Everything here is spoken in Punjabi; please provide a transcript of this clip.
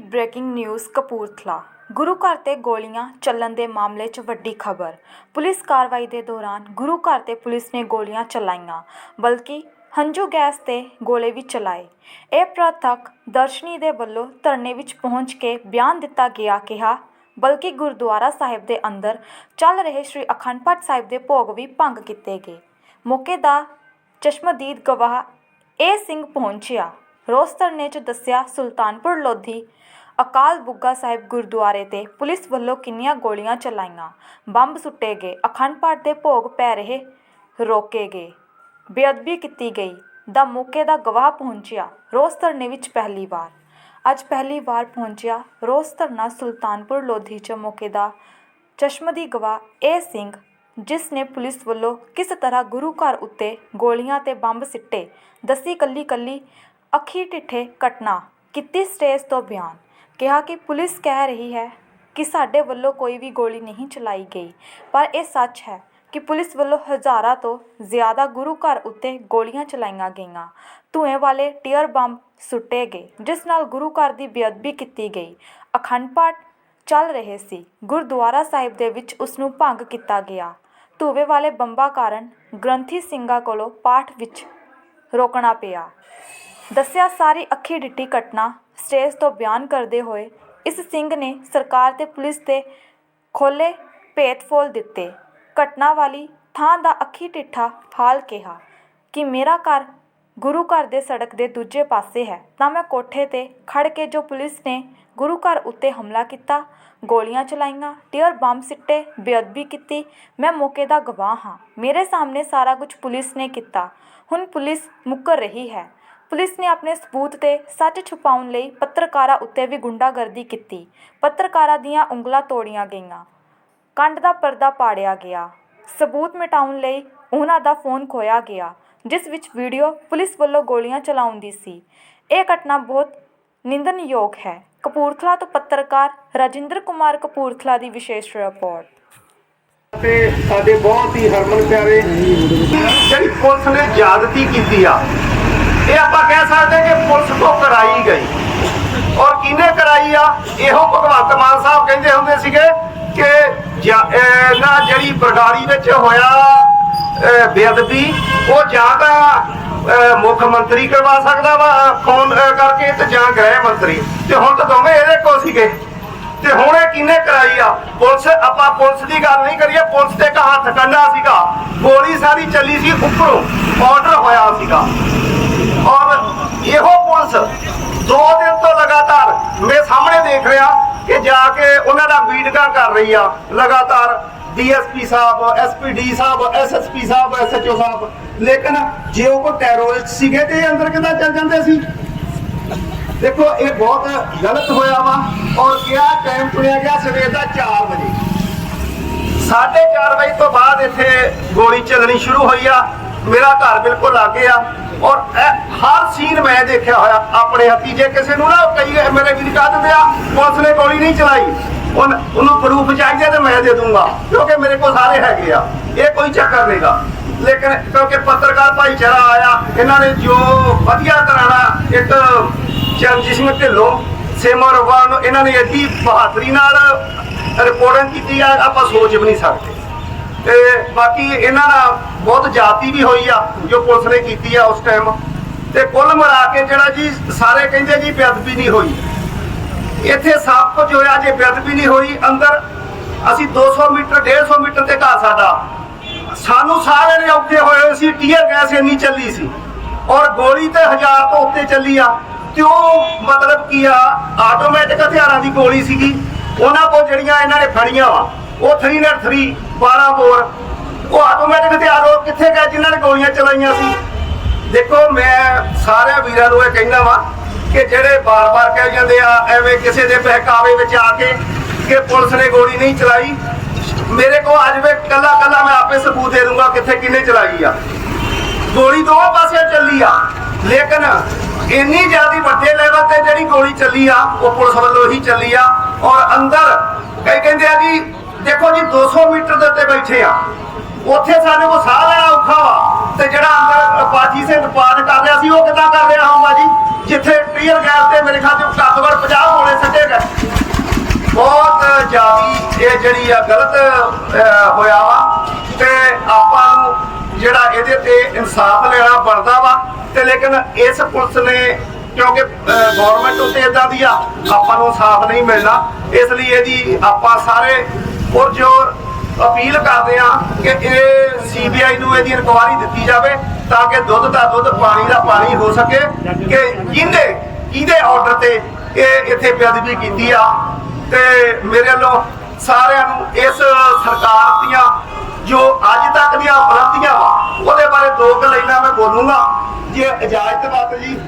Breaking news Kapurthala. ਗੁਰੂ ਘਰ ਤੇ ਗੋਲੀਆਂ ਚੱਲਣ ਦੇ ਮਾਮਲੇ 'ਚ ਵੱਡੀ ਖਬਰ। ਪੁਲਿਸ ਕਾਰਵਾਈ ਦੇ ਦੌਰਾਨ ਗੁਰੂ ਘਰ ਤੇ ਪੁਲਿਸ ਨੇ ਗੋਲੀਆਂ ਚਲਾਈਆਂ, ਬਲਕਿ ਹੰਝੂ ਗੈਸ ਤੇ ਗੋਲੇ ਵੀ ਚਲਾਏ। ਇਹ ਪ੍ਰਤੱਖ ਦਰਸ਼ਨੀ ਦੇ ਵੱਲੋਂ ਧਰਨੇ ਵਿੱਚ ਪਹੁੰਚ ਕੇ ਬਿਆਨ ਦਿੱਤਾ ਗਿਆ ਕਿਹਾ, ਬਲਕਿ ਗੁਰਦੁਆਰਾ ਸਾਹਿਬ ਦੇ ਅੰਦਰ ਚੱਲ ਰਹੇ ਸ੍ਰੀ ਅਖੰਡ ਪਾਠ ਸਾਹਿਬ ਦੇ ਭੋਗ ਵੀ ਭੰਗ ਕੀਤੇ ਗਏ। ਮੌਕੇ ਦਾ ਚਸ਼ਮਦੀਦ ਗਵਾਹ ਇਹ ਸਿੰਘ ਪਹੁੰਚਿਆ। ਰੋਸ ਧਰਨੇ 'ਚ ਦੱਸਿਆ, ਸੁਲਤਾਨਪੁਰ ਲੋਧੀ ਅਕਾਲ ਬੁੱਗਾ ਸਾਹਿਬ ਗੁਰਦੁਆਰੇ ਤੇ ਪੁਲਿਸ ਵੱਲੋਂ ਕਿੰਨੀਆਂ ਗੋਲੀਆਂ ਚਲਾਈਆਂ? ਬੰਬ ਸੁੱਟੇ ਗਏ, ਅਖੰਡ ਪਾਠ ਦੇ ਭੋਗ ਪੈ ਰਹੇ ਰੋਕੇ ਗਏ। ਬੇਅਦਬੀ ਕੀਤੀ ਗਈ, ਦਾ ਮੌਕੇ ਦਾ ਗਵਾਹ ਪਹੁੰਚਿਆ ਰੋਸ ਧਰਨੇ ਵਿੱਚ ਪਹਿਲੀ ਵਾਰ। ਅੱਜ ਪਹਿਲੀ ਵਾਰ ਪਹੁੰਚਿਆ ਰੋਸ ਧਰਨਾ ਸੁਲਤਾਨਪੁਰ ਲੋਧੀ 'ਚ ਮੌਕੇ ਦਾ। ਚਸ਼ਮਦੀ ਗਵਾਹ ਇਹ ਸਿੰਘ, ਜਿਸ ਨੇ ਪੁਲਿਸ ਵੱਲੋਂ ਕਿਸ ਤਰ੍ਹਾਂ ਗੁਰੂ ਘਰ ਉੱਤੇ ਗੋਲੀਆਂ ਤੇ ਬੰਬ ਸਿੱਟੇ, ਦੱਸੀ ਕੱਲੀ ਕੱਲੀ ਅੱਖੀ ਟਿੱਠੇ ਘਟਨਾ ਕੀਤੀ ਸਟੇਜ ਤੋਂ ਬਿਆਨ। ਕਿਹਾ ਕਿ ਪੁਲਿਸ ਕਹਿ ਰਹੀ ਹੈ ਕਿ ਸਾਡੇ ਵੱਲੋਂ ਕੋਈ ਵੀ ਗੋਲੀ ਨਹੀਂ ਚਲਾਈ ਗਈ। ਪਰ ਇਹ ਸੱਚ ਹੈ ਕਿ ਪੁਲਿਸ ਵੱਲੋਂ ਹਜ਼ਾਰਾਂ ਤੋਂ ਜ਼ਿਆਦਾ ਗੁਰੂ ਘਰ ਉੱਤੇ ਗੋਲੀਆਂ ਚਲਾਈਆਂ ਗਈਆਂ। ਧੂਏ ਵਾਲੇ ਟੀਅਰ ਬੰਬ ਸੁੱਟੇ ਗਏ, ਜਿਸ ਨਾਲ ਗੁਰੂ ਘਰ ਦੀ ਬੇਅਦਬੀ ਕੀਤੀ ਗਈ। ਅਖੰਡ ਪਾਠ ਚੱਲ ਰਹੇ ਸੀ। ਗੁਰਦੁਆਰਾ ਸਾਹਿਬ ਦੇ ਵਿੱਚ ਉਸ ਨੂੰ ਭੰਗ ਕੀਤਾ ਗਿਆ। ਧੂਵੇ ਵਾਲੇ ਬੰਬਾਂ ਕਾਰਨ ਗ੍ਰੰਥੀ ਸਿੰਘਾਂ ਕੋਲੋਂ ਪਾਠ ਵਿੱਚ ਰੋਕਣਾ ਪਿਆ। ਦੱਸਿਆ ਸਾਰੀ ਅੱਖੀ ਡਿੱਟੀ ਘਟਨਾ ਸਟੇਜ ਤੋਂ ਬਿਆਨ ਕਰਦੇ ਹੋਏ ਇਸ ਸਿੰਘ ਨੇ ਸਰਕਾਰ ਤੇ ਪੁਲਿਸ ਤੇ ਖੋਲੇ ਭੇਤ ਫੋਲ ਦਿੱਤੇ। ਘਟਨਾ ਵਾਲੀ ਥਾਂ ਦਾ ਅੱਖੀ ਟਿੱਠਾ ਹਾਲ ਕਿਹਾ ਕਿ ਮੇਰਾ ਘਰ ਗੁਰੂ ਘਰ ਦੇ ਸੜਕ ਦੇ ਦੂਜੇ ਪਾਸੇ ਹੈ। ਤਾਂ ਮੈਂ ਕੋਠੇ ਤੇ ਖੜ ਕੇ ਜੋ ਪੁਲਿਸ ਨੇ ਗੁਰੂ ਘਰ ਉੱਤੇ ਹਮਲਾ ਕੀਤਾ, ਗੋਲੀਆਂ ਚਲਾਈਆਂ ਟੀਅਰ ਬੰਬ ਸਿੱਟੇ, ਬੇਅਦਬੀ ਕੀਤੀ, ਮੈਂ ਮੌਕੇ ਦਾ ਗਵਾਹ ਹਾਂ। ਮੇਰੇ ਸਾਹਮਣੇ ਸਾਰਾ ਕੁਝ ਪੁਲਿਸ ਨੇ ਕੀਤਾ। ਹੁਣ ਪੁਲਿਸ ਮੁੱਕਰ ਰਹੀ ਹੈ। ਪੁਲਿਸ ਨੇ ਆਪਣੇ ਸਬੂਤ ਤੇ ਸੱਚ ਛੁਪਾਉਣ ਲਈ ਪੱਤਰਕਾਰਾਂ ਉੱਤੇ ਵੀ ਗੁੰਡਾਗਰਦੀ ਕੀਤੀ। ਪੱਤਰਕਾਰਾਂ ਦੀਆਂ ਉਂਗਲਾਂ ਤੋੜੀਆਂ ਗਈਆਂ। ਕੰਡ ਦਾ ਪਰਦਾ ਪਾੜਿਆ ਗਿਆ। ਸਬੂਤ ਮਿਟਾਉਣ ਲਈ ਉਹਨਾਂ ਦਾ ਫੋਨ ਖੋਇਆ ਗਿਆ, ਜਿਸ ਵਿੱਚ ਵੀਡੀਓ ਪੁਲਿਸ ਵੱਲੋਂ ਗੋਲੀਆਂ ਚਲਾਉਣ ਦੀ ਸੀ। ਇਹ ਘਟਨਾ ਬਹੁਤ ਨਿੰਦਨਯੋਗ ਹੈ। ਕਪੂਰਥਲਾ ਤੋਂ ਪੱਤਰਕਾਰ ਰਾਜਿੰਦਰ ਕੁਮਾਰ ਕਪੂਰਥਲਾ ਦੀ ਵਿਸ਼ੇਸ਼ ਰਿਪੋਰਟ। ਤੇ ਸਾਡੇ ਬਹੁਤ ਹੀ ਹਰਮਨ ਪਿਆਰੇ, ਜਿਹੜੀ ਪੁਲਿਸ ਨੇ ਜ਼ਿਆਦਤੀ ਕੀਤੀ ਆ ਇਹ ਆਪਾਂ ਕਹਿ ਸਕਦੇ ਕਿ ਪੁਲਿਸ ਤੋਂ ਕਰਾਈ ਗਈ। ਔਰ ਕਿਹਨੇ ਕਰਾਈ ਆ? ਇਹੋ ਭਗਵੰਤ ਮਾਨ ਸਾਹਿਬ ਕਹਿੰਦੇ ਹੁੰਦੇ ਸੀਗੇ ਕਿ ਨਾ ਜਿਹੜੀ ਬਰਗਾੜੀ ਵਿੱਚ ਹੋਇਆ ਬੇਅਦਬੀ, ਉਹ ਜਾਂ ਤਾਂ ਮੁੱਖ ਮੰਤਰੀ ਕਰਵਾ ਸਕਦਾ ਵਾ ਫੋਨ ਕਰਕੇ ਤੇ ਜਾਂ ਗ੍ਰਹਿ ਮੰਤਰੀ। ਤੇ ਹੁਣ ਤਾਂ ਦੋਵੇਂ ਇਹਦੇ ਕੋਲ ਸੀਗੇ। ਤੇ ਹੁਣ ਇਹ ਕਿਹਨੇ ਕਰਾਈ ਆ? ਪੁਲਿਸ, ਆਪਾਂ ਪੁਲਿਸ ਦੀ ਗੱਲ ਨਹੀਂ ਕਰੀਏ, ਪੁਲਿਸ ਤੇ ਇੱਕ ਹੱਥ ਕੰਡਾ ਸੀਗਾ। ਗੋਲੀ ਸਾਰੀ ਚੱਲੀ ਸੀ ਉੱਪਰੋਂ ਆਰਡਰ ਹੋਇਆ ਸੀਗਾ। ਔਰ ਇਹੋ ਪੁਲਿਸ ਦੋ ਦਿਨ ਤੋਂ ਲਗਾਤਾਰ ਮੇਰੇ ਸਾਹਮਣੇ ਦੇਖ ਰਿਹਾ ਕਿ ਜਾ ਕੇ ਉਹਨਾਂ ਦਾ ਮੀਟਿੰਗਾਂ ਕਰ ਰਹੀ ਆ। ਲਗਾਤਾਰ ਡੀਐਸਪੀ ਸਾਹਿਬ, ਐਸਪੀਡੀ ਸਾਹਿਬ, ਐਸਐਸਪੀ ਸਾਹਿਬ, ਐਸਐਚਓ ਸਾਹਿਬ। ਲੇਕਿਨ ਜੇ ਉਹ ਕੋ ਟੈਰੋਰਿਸਟ ਸੀਗੇ ਤੇ ਅੰਦਰ ਕਿੱਦਾਂ ਚੱਲ ਜਾਂਦੇ ਸੀ? ਦੇਖੋ, ਇਹ ਬਹੁਤ ਗਲਤ ਹੋਇਆ ਵਾ ਔਰ ਕਿਹਾ ਟਾਈਮ ਚੁਣਿਆ ਗਿਆ ਸਵੇਰ ਦਾ 4 ਵਜੇ। 4:30 ਵਜੇ ਤੋਂ ਬਾਅਦ ਇੱਥੇ ਗੋਲੀ ਚੱਲਣੀ ਸ਼ੁਰੂ ਹੋਈ ਆ। ਮੇਰਾ ਘਰ ਬਿਲਕੁਲ ਲਾਗੇ ਆ। ਔਰ ਹਰ ਸੀਨ ਮੈਂ ਦੇਖਿਆ ਹੋਇਆ ਆਪਣੇ ਹੱਥੀ। ਜੇ ਕਿਸੇ ਨੂੰ ਨਾ ਕਈ ਮੇਰੇ ਵੀਰ ਕਹ ਦਿੰਦੇ ਆ, ਪੁਲਿਸ ਨੇ ਗੋਲੀ ਨਹੀਂ ਚਲਾਈ। ਉਨ- ਉਹਨੂੰ ਪ੍ਰੂਫ ਚਾਹੀਦਾ ਤੇ ਮੈਂ ਦੇ ਦੂੰਗਾ, ਕਿਉਂਕਿ ਮੇਰੇ ਕੋਲ ਸਾਰੇ ਹੈਗੇ ਆ। ਇਹ ਕੋਈ ਚੱਕਰ ਨਹੀਂਗਾ ਲੇਕਿਨ ਕਿਉਂਕਿ ਪੱਤਰਕਾਰ ਭਾਈਚਾਰਾ ਆਇਆ, ਇਹਨਾਂ ਨੇ ਜੋ ਵਧੀਆ ਤਰ੍ਹਾਂ ਨਾਲ ਇੱਕ ਚਰਨਜੀਤ ਸਿੰਘ ਢਿੱਲੋਂ, ਸੇਮਾ ਰੋਵਾ ਨੂੰ ਇਹਨਾਂ ਨੇ ਐਡੀ ਬਹਾਦਰੀ ਨਾਲ ਰਿਪੋਰਟਿੰਗ ਕੀਤੀ ਆ, ਆਪਾਂ ਸੋਚ ਵੀ ਨਹੀਂ ਸਕਦੇ। ਤੇ ਬਾਕੀ ਇਹਨਾਂ ਨਾਲ ਬਹੁਤ ਜਾਤੀ ਵੀ ਹੋਈ ਆ, ਜੋ ਪੁਲਿਸ ਨੇ ਕੀਤੀ ਆ ਉਸ ਟਾਈਮ ਤੇ ਕੁੱਲ ਮਿਲਾ ਕੇ ਜਿਹੜਾ ਜੀ ਸਾਰੇ ਕਹਿੰਦੇ ਜੀ ਬੇਅਦਬੀ ਨਹੀਂ ਹੋਈ। ਇੱਥੇ ਸਭ ਕੁਝ ਹੋਇਆ ਜੇ ਬੇਅਦਬੀ ਨਹੀਂ ਹੋਈ, ਅੰਦਰ ਅਸੀਂ 200 ਮੀਟਰ 150 ਮੀਟਰ ਤੇ ਘਰ ਸਾਡਾ। ਸਾਨੂੰ ਸਾਰਿਆਂ ਨੇ ਔਖੇ ਹੋਏ ਸੀ, ਟੀਅਰ ਗੈਸ ਇੰਨੀ ਚੱਲੀ ਸੀ। ਔਰ ਗੋਲੀ ਤੇ ਹਜ਼ਾਰ ਤੋਂ ਉੱਤੇ ਚੱਲੀ ਆ। ਤੇ ਉਹ ਮਤਲਬ ਕੀ ਆ? ਆਟੋਮੈਟਿਕ ਹਥਿਆਰਾਂ ਦੀ ਗੋਲੀ ਸੀਗੀ। ਉਹਨਾਂ ਕੋਲ ਜਿਹੜੀਆਂ ਇਹਨਾਂ ਨੇ ਫੜੀਆਂ ਵਾ, ਉਹ 303 12 ਬੋਰ। ਉਹ ਆਟੋਮੈਟਿਕ ਹਥਿਆਰ ਉਹ ਕਿੱਥੇ ਗਏ ਜਿਨ੍ਹਾਂ ਨੇ ਗੋਲੀਆਂ ਚਲਾਈਆਂ ਸੀ। ਦੇਖੋ, ਮੈਂ ਸਾਰਿਆਂ ਵੀਰਾਂ ਨੂੰ ਇਹ ਕਹਿੰਦਾ ਵਾਂ ਕਿ ਜਿਹੜੇ ਬਾਰ-ਬਾਰ ਕਹਿ ਜਾਂਦੇ ਆ, ਐਵੇਂ ਕਿਸੇ ਦੇ ਬਹਿਕਾਵੇ ਵਿੱਚ ਆ ਕੇ ਕਿ ਪੁਲਿਸ ਨੇ ਗੋਲੀ ਨਹੀਂ ਚਲਾਈ। ਮੇਰੇ ਕੋਲ ਅੱਜ ਵੀ ਕੱਲਾ ਕੱਲਾ ਮੈਂ ਆਪੇ ਸਬੂਤ ਦੇ ਦੂੰਗਾ ਕਿੱਥੇ ਕਿੰਨੇ ਚਲਾਈ ਆ। ਗੋਲੀ ਦੋ ਪਾਸੇ ਚੱਲੀ ਆ। ਲੇਕਿਨ ਇੰਨੀ ਜ਼ਿਆਦੀ ਵੱਡੇ ਲੈਵਲ ਤੇ ਜਿਹੜੀ ਗੋਲੀ ਚੱਲੀ ਆ, ਉਹ ਪੁਲਿਸ ਵੱਲੋਂ ਹੀ ਚੱਲੀ ਆ। ਔਰ ਅੰਦਰ ਕਈ ਕਹਿੰਦੇ ਆ ਜੀ ਦੇਖੋ ਜੀ 200 ਮੀਟਰ ਦੇ ਉੱਤੇ ਬੈਠੇ ਆ। ਉੱਥੇ ਸਾਡੇ ਕੋਲ ਸਾਹ ਲੈਣਾ ਔਖਾ ਵਾ। ਤੇ ਜਿਹੜਾ ਅੰਦਰ ਪਾਜੀ ਸਿੰਘ ਪਾਠ ਕਰ ਰਿਹਾ ਸੀ, ਉਹ ਕਿੱਦਾਂ ਕਰ ਰਿਹਾ ਹੋਊਗਾ ਜੀ ਜਿੱਥੇ ਟੀਅਰ ਗੈਸ ਤੇ ਮੇਰੇ ਖਿਆਲ ਚ 50 ਗੋਲੇ ਸੱਟੇ ਗਏ। ਬਹੁਤ ਜ਼ਿਆਦੀ ਇਹ ਜਿਹੜੀ ਆ ਗਲਤ ਹੋਇਆ ਵਾ। ਤੇ ਆਪਾਂ ਨੂੰ ਜਿਹੜਾ ਇਹਦੇ ਤੇ ਇਨਸਾਫ ਲੈਣਾ ਬਣਦਾ ਵਾ। ਤੇ ਲੇਕਿਨ ਇਸ ਪੁਲਿਸ ਨੇ, ਕਿਉਂਕਿ ਗਵਰਨਮੈਂਟ ਉੱਤੇ ਇਦਾਂ ਦੀ ਆ, ਆਪਾਂ ਨੂੰ ਇਨਸਾਫ ਨਹੀਂ ਮਿਲਣਾ। ਇਸ ਲਈ ਇਹਦੀ ਆਪਾਂ ਸਾਰੇ ਪੁਰਜੋਰ ਅਪੀਲ ਕਰਦੇ ਆ ਕਿ ਇਹ ਸੀਬੀਆਈ ਨੂੰ ਇਹਦੀ ਇਨਕੁਆਇਰੀ ਦਿੱਤੀ ਜਾਵੇ ਤਾਂ ਕਿ ਦੁੱਧ ਦਾ ਦੁੱਧ, ਪਾਣੀ ਦਾ ਪਾਣੀ ਹੋ ਸਕੇ। ਕਿ ਕਿਹਦੇ ਕਿਹਦੇ ਆਰਡਰ ਤੇ ਇਹ ਇੱਥੇ ਬੇਅਦਬੀ ਕੀਤੀ ਆ? ਤੇ ਮੇਰੇ ਵੱਲੋਂ ਸਾਰਿਆਂ ਨੂੰ ਇਸ ਸਰਕਾਰ ਦੀਆਂ ਜੋ ਅੱਜ ਤੱਕ ਦੀਆਂ ਉਪਲਬਧੀਆਂ ਵਾ, ਉਹਦੇ ਬਾਰੇ ਦੋ ਕੁ ਲਾਈਨਾਂ ਮੈਂ ਬੋਲੂੰਗਾ। ਜੇ ਇਜਾਜ਼ਤ ਬਾਤ ਜੀ